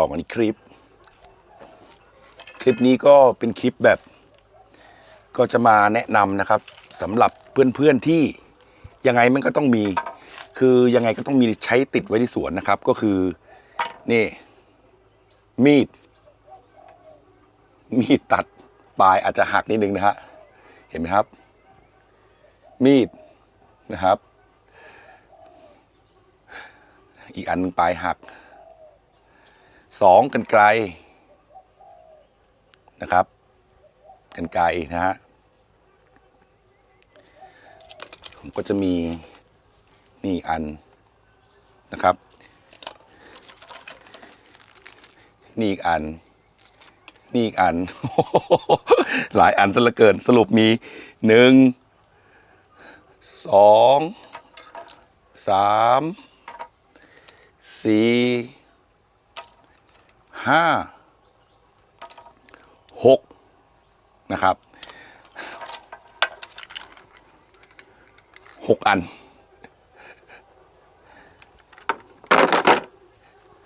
ต่อกันอีกคลิป คลิปนี้ก็เป็นคลิปแบบ ก็จะมาแนะนำนะครับสำหรับเพื่อนๆที่ยังไงมันก็ต้องมี คือยังไงก็ต้องมีใช้ติดไว้ที่สวนนะครับ ก็คือนี่ มีด มีดตัดปลายอาจจะหักนิดนึงนะฮะเห็นไหมครับ มีดนะครับ อีกอันนึงปลายหัก สองกันไกลนะครับ กันไกลนะฮะผมก็จะมีนี่อันนะครับ นี่อีกอัน นี่อีกอัน หลายอันซะเหลือเกิน สรุปมีหนึ่งสองสามสี่ ห้าหกนะครับหกอัน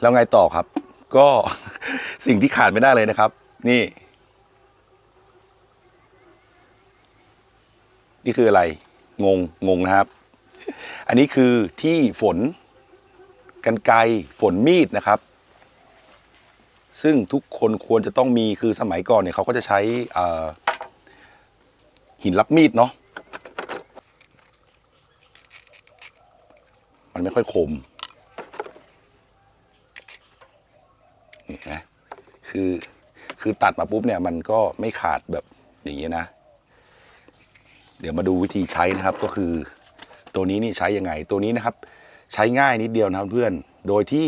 แล้วไงต่อครับ ก็สิ่งที่ขาดไม่ได้เลยนะครับ นี่ นี่คืออะไร งง งงนะครับ อันนี้คือที่ฝนกันไกฝนมีดนะครับ ซึ่งทุกคนควรจะต้องมีคือสมัยก่อนเนี่ยเขาก็จะใช้หินรับมีดเนาะมันไม่ค่อยคมนี่นะคือคือตัดมาปุ๊บเนี่ยมันก็ไม่ขาดแบบอย่างนี้ยนะ เดี๋ยวมาดูวิธีใช้นะครับก็คือ ตัวนี้นี่ใช้ยังไง ตัวนี้นะครับ ใช้ง่ายนิดเดียวนะครับเพื่อนโดยที่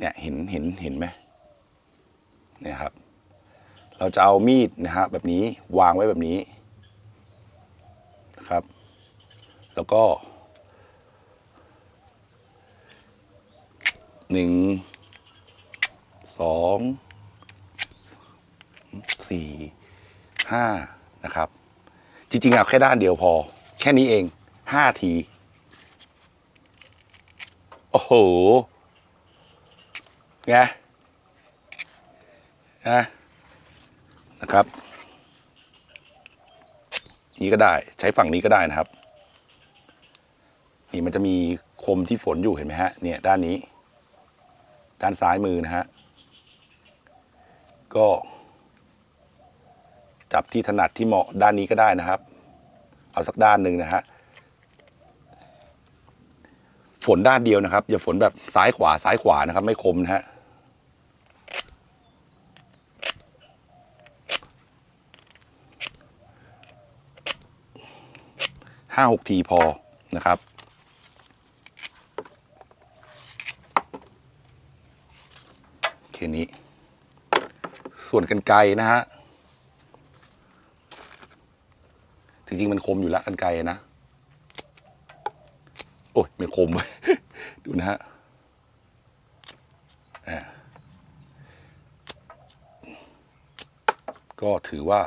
เนี่ยเห็นเห็นเห็นไหมเนี่ยครับ เราจะเอามีดนะฮะแบบนี้วางไว้แบบนี้นะครับ แล้วก็หนึ่งสองสี่ห้านะครับ จริงๆเอาแค่ด้านเดียวพอ แค่นี้เองห้าที โอ้โห ไงนะนะครับ นี่ก็ได้ใช้ฝั่งนี้ก็ได้นะครับ นี่มันจะมีคมที่ฝนอยู่เห็นไหมฮะเนี่ยด้านนี้ ด้านซ้ายมือนะฮะก็ จับที่ถนัดที่เหมาะด้านนี้ก็ได้นะครับ เอาสักด้านหนึ่งนะฮะฝนด้านเดียวนะครับ อย่าฝนแบบซ้ายขวาซ้ายขวานะครับ ไม่คมนะฮะ ห้าหกทีพอนะครับ แค่นี้ ส่วนกันไกลนะฮะ จริง ๆ มันคมอยู่แล้วกันไกลนะ โอ้ยไม่คมเว้ยดูนะฮะก็ถือว่า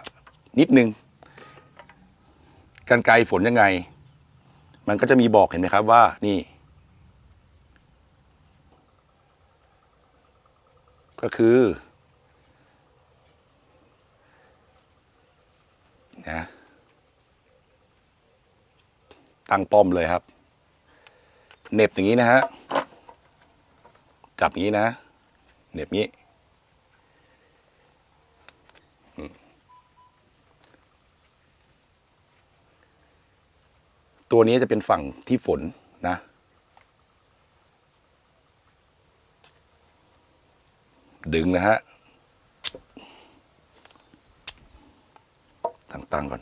นิดนึง กันไกลฝนยังไง มันก็จะมีบอกเห็นไหมครับว่านี่ ก็คือนะตั้งป้อมเลยครับเหน็บอย่างนี้นะฮะจับอย่างนี้นะเหน็บนี้ ตัวนี้จะเป็นฝั่งที่ฝนนะ ดึงนะฮะตั้งๆก่อน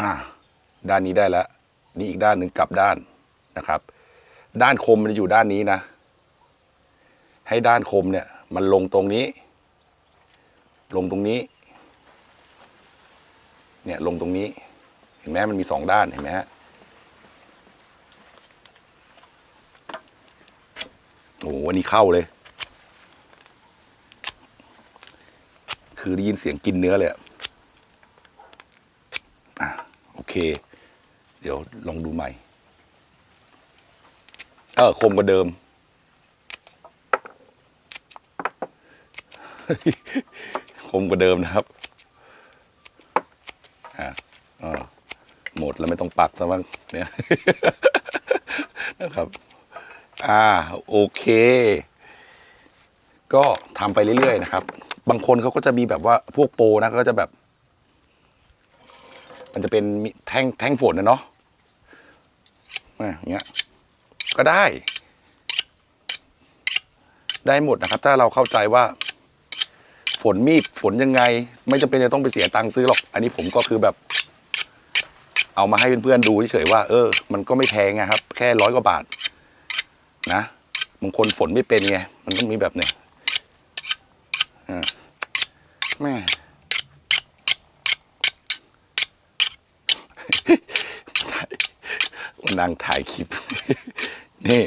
อ่า ด้านนี้ได้แล้ว นี่อีกด้านหนึ่งกลับด้านนะครับ ด้านคมมันจะอยู่ด้านนี้นะ ให้ด้านคมเนี่ย มันลงตรงนี้ ลงตรงนี้ เนี่ยลงตรงนี้ เห็นไหมมันมีสองด้านเห็นไหมฮะโอ้โหอันนี้เข้าเลย คือได้ยินเสียงกินเนื้อเลยอะอะโอเค เดี๋ยวลองดูใหม่ เออ คมกว่าเดิม คมกว่าเดิมนะครับอะอ่าหมดแล้วไม่ต้องปักซะบ้างเนี่ยนะครับ อ่าโอเค ก็ทำไปเรื่อยๆนะครับ บางคนเขาก็จะมีแบบว่าพวกโปรนะก็จะแบบ มันจะเป็นแท่งแท่งฝนนะเนาะอย่างเงี้ยก็ได้ ได้หมดนะครับ ถ้าเราเข้าใจว่า ฝนมีดฝนยังไง ไม่จำเป็นจะต้องไปเสียตังค์ซื้อหรอก อันนี้ผมก็คือแบบ เอามาให้เพื่อนๆดูเฉยๆว่า เออ มันก็ไม่แพงนะครับ แค่ร้อยกว่าบาท นะบางคนฝนไม่เป็นไง มันต้องมีแบบเนี้ยอ่าแม่มานั่งถ่ายคลิป นี่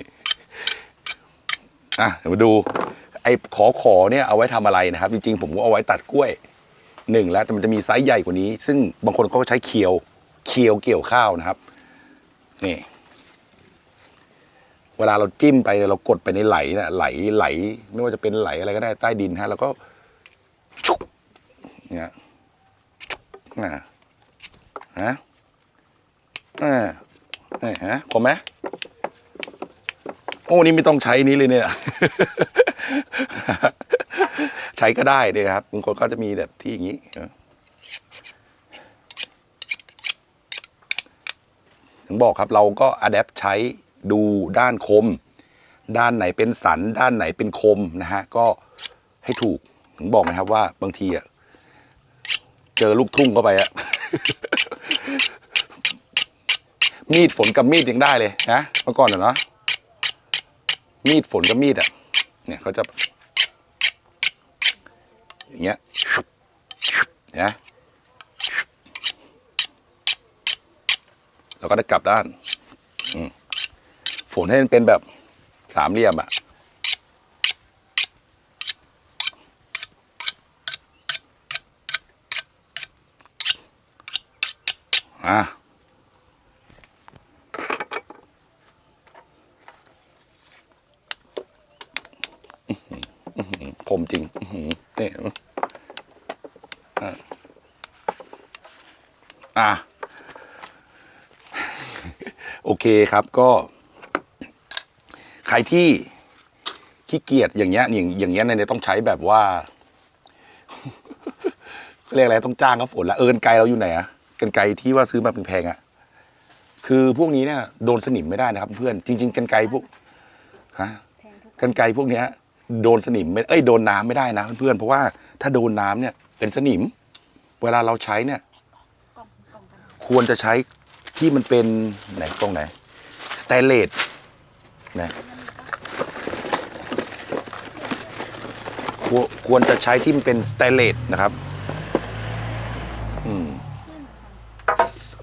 อะ เดี๋ยวมาดู ไอ้ขอขอเนี่ยเอาไว้ทำอะไรนะครับ จริงๆ ผมก็เอาไว้ตัดกล้วยหนึ่งแล้วแต่มันจะมีไซส์ใหญ่กว่านี้ ซึ่งบางคนเขาก็ใช้เคียวเคียวเกี่ยวข้าวนะครับนี่เวลาเราจิ้มไปเรากดไปในไหลนะไหลไหล ไม่ว่าจะเป็นไหลอะไรก็ได้ใต้ดินฮะแล้วก็ชุบเนี่ยนะฮะอ่านี่ฮะคมไหมโอ้นี่ไม่ต้องใช้นี้เลยเนี่ย ใช้ก็ได้เนี่ยครับบางคนก็จะมีแบบที่อย่างนี้ถึงบอกครับเราก็อัดแอปใช้ดูด้านคม ด้านไหนเป็นสัน ด้านไหนเป็นคมนะฮะ ก็ให้ถูกถึงบอกนะครับว่าบางทีอะเจอลูกทุ่งเข้าไปอะมีดฝนกับมีดยังได้เลยนะเมื่อก่อนอะเนาะมีดฝนกับมีดอะเนี่ยเขาจะ อย่างเงี้ยนะแล้วก็ได้กลับด้านฝนให้มันเป็นแบบสามเหลี่ยมอะอะ คมจริงอื้อหือนี่อะ อะโอเคครับก็ ใครที่ขี้เกียจอย่างเงี้ยอย่างอย่างเงี้ยเนี่ยต้องใช้แบบว่าเขาเรียกอะไรต้องจ้างเขาฝนละเอินไกลเราอยู่ไหนอะกันไกลที่ว่าซื้อมาเป็นแพงๆอะคือพวกนี้เนี่ยโดนสนิมไม่ได้นะครับ เพื่อนจริง ๆ กันไกลพวกฮะแพงทุกกันไกรพวกเนี้ย โดนสนิมไม่เอ้ยโดนน้ำไม่ได้นะเพื่อนๆเพราะว่าถ้าโดนน้ำเนี่ยเป็นสนิม เวลาเราใช้เนี่ย กล่องกล่องกัน ควรจะใช้ที่มันเป็นไหนตรงไหนสเตเลสนะควรควรจะใช้ที่มันเป็นสเตเลสนะครับอืม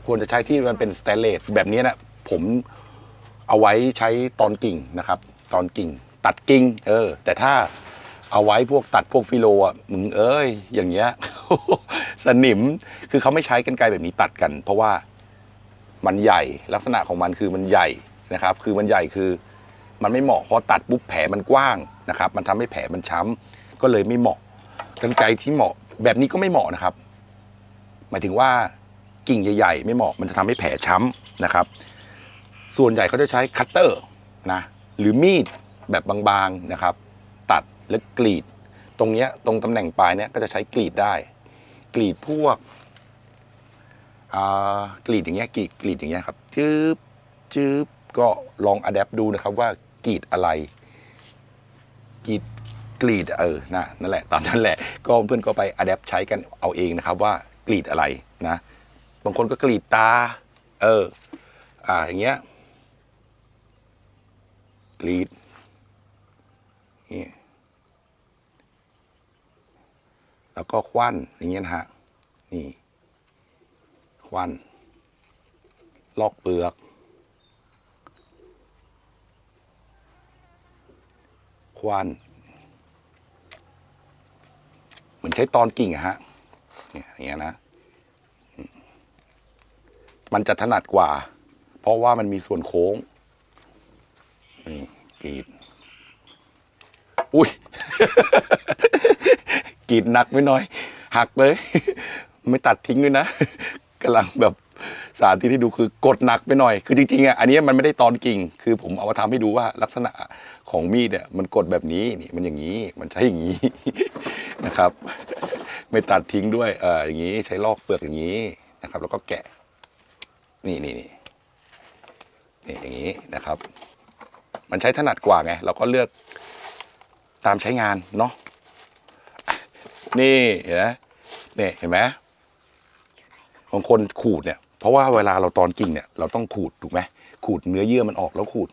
ควรจะใช้ที่มันเป็นสเตเลสแบบนี้นะผมเอาไว้ใช้ตอนกิ่งนะครับ ตอนกิ่ง ตัดกิ่ง เออ แต่ถ้าเอาไว้พวกตัดพวกฟิโลอะมึงเอ้ยอย่างเงี้ย สนิม คือเขาไม่ใช้กันไกรแบบนี้ตัดกัน เพราะว่ามันใหญ่ลักษณะของมันคือมันใหญ่นะครับ คือมันใหญ่คือมันไม่เหมาะพอตัดปุ๊บแผลมันกว้างนะครับ มันทำให้แผลมันช้ำก็เลยไม่เหมาะกันไกรที่เหมาะ แบบนี้ก็ไม่เหมาะนะครับ หมายถึงว่ากิ่งใหญ่ๆ ไม่เหมาะมันจะทำให้แผลช้ำนะครับ ส่วนใหญ่เขาจะใช้คัตเตอร์นะหรือมีดแบบบางๆนะครับ ตัดและกรีด ตรงเนี้ยตรงตำแหน่งปลายเนี้ยก็จะใช้กรีดได้ กรีดพวกอ่ากรีดอย่างเงี้ยกรีดกรีดอย่างเงี้ยครับจืบจืบก็ลองอัดแอปดูนะครับว่ากรีดอะไรกรีดกรีดเออนะนั่นแหละตามนั้นแหละ ก็เพื่อนก็ไปอัดแอปใช้กันเอาเองนะครับว่ากรีดอะไรนะ บางคนก็กรีดตา เออ อ่าอย่างเงี้ยกรีดนี่ แล้วก็ควันอย่างเงี้ยนะฮะนี่ควันลอกเปลือก ควันเหมือนใช้ตอนกิ่งอะฮะเนี่ยอย่างเงี้ยนะมมันจะถนัดกว่า เพราะว่ามันมีส่วนโค้งนี่กรีด อุ้ย กรีดหนักไม่น้อย หักเลย ไม่ตัดทิ้งด้วยนะกำลังแบบสาธิตให้ดูคือกดหนักไปหน่อย คือจริงๆอะอันนี้มันไม่ได้ตอนกิ่ง คือผมเอามาทำให้ดูว่าลักษณะของมีดเนี่ยมันกดแบบนี้นี่มันอย่างนี้มันใช้อย่างนี้นะครับ ไม่ตัดทิ้งด้วยเอออย่างนี้ใช้ลอกเปลือกอย่างนี้นะครับ แล้วก็แกะ นี่นี่นี่นี่อย่างนี้นะครับ มันใช้ถนัดกว่าไงเราก็เลือกตามใช้งานเนาะ นี่เห็นไหมนี่เห็นไหมบางคนขูดเนี่ย เพราะว่าเวลาเราตอนกิ่งเนี่ย เราต้องขูดถูกไหมขูดเนื้อเยื่อมันออกแล้วขูด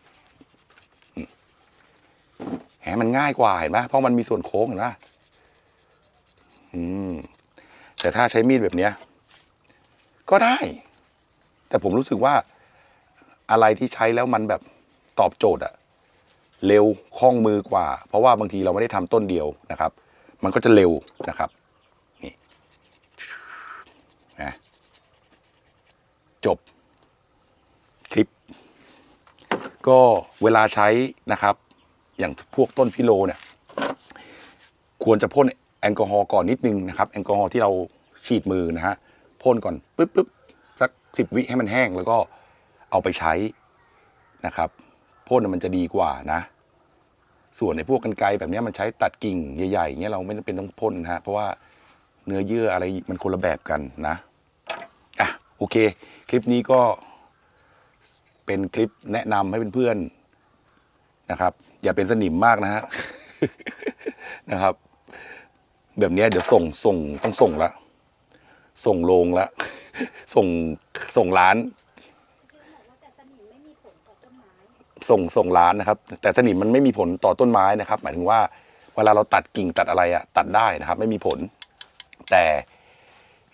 แหมมันง่ายกว่าเห็นไหมเพราะมันมีส่วนโค้งเห็นไหมอืมแต่ถ้าใช้มีดแบบเนี้ย ก็ได้ แต่ผมรู้สึกว่าอะไรที่ใช้แล้วมันแบบตอบโจทย์อะเร็วคล่องมือกว่า เพราะว่าบางทีเราไม่ได้ทำต้นเดียวนะครับ มันก็จะเร็วนะครับนี่นะจบคลิป ก็เวลาใช้นะครับ อย่างพวกต้นฟิโลเนี่ย ควรจะพ่นแอลกอฮอล์ก่อนนิดนึงนะครับแอลกอฮอล์ที่เราฉีดมือนะฮะพ่นก่อนปึ๊บปึ๊บสักสิบวิให้มันแห้งแล้วก็เอาไปใช้นะครับพ่นมันจะดีกว่านะ ส่วนในพวกกันไกรแบบนี้มันใช้ตัดกิ่งใหญ่ๆเงี้ยเราไม่จำเป็นต้องพ่นนะฮะเพราะว่าเนื้อเยื่ออะไรมันคนละแบบกันนะอะโอเค คลิปนี้ก็เป็นคลิปแนะนำให้เพื่อนๆนะครับ อย่าเป็นสนิมมากนะฮะนะครับ แบบนี้เดี๋ยวส่งส่งต้องส่งละส่งโรงละส่งส่งร้าน แต่สนิมไม่มีผลต่อต้นไม้ ส่งส่งร้านนะครับ แต่สนิมมันไม่มีผลต่อต้นไม้นะครับ หมายถึงว่าเวลาเราตัดกิ่งตัดอะไรอะตัดได้นะครับ ไม่มีผล แต่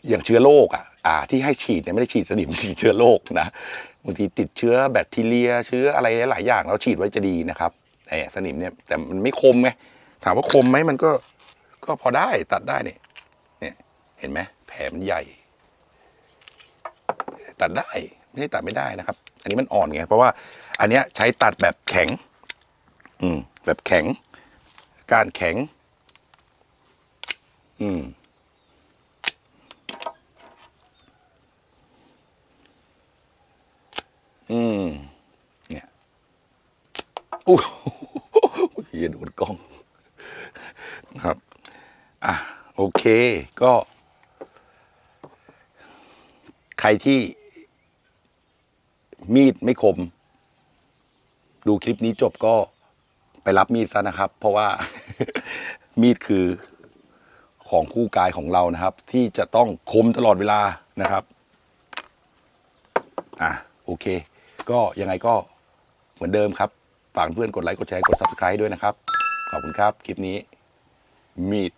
อย่างเชื้อโรคอะอ่าที่ให้ฉีดเนี่ยไม่ได้ฉีดสนิมฉีดเชื้อโรคนะบางทีติดเชื้อแบคทีเรีย เชื้ออะไรหลายอย่างเราฉีดไว้จะดีนะครับไอ้สนิมเนี่ยแต่มันไม่คมไงถามว่าคมไหมมันก็ก็พอได้ตัดได้เนี่ยเนี่ยเห็นไหมแผลมันใหญ่ ตัดได้ ไม่ใช่ตัดไม่ได้นะครับ อันนี้มันอ่อนไงเพราะว่าอันเนี้ยใช้ตัดแบบแข็ง อืม แบบแข็ง การแข็ง อืมอืมเนี่ยอู้หูเหี้ยโดนกล้องครับ อะ โอเค ก็ ใครที่ มีดไม่คม ดูคลิปนี้จบก็ไปรับมีดซะนะครับ เพราะว่า มีดคือของคู่กายของเรานะครับ ที่จะต้องคมตลอดเวลานะครับอะโอเค ก็ยังไงก็เหมือนเดิมครับฝากเพื่อนกดไลค์กดแชร์กด subscribe ด้วยนะครับ ขอบคุณครับ คลิปนี้มีด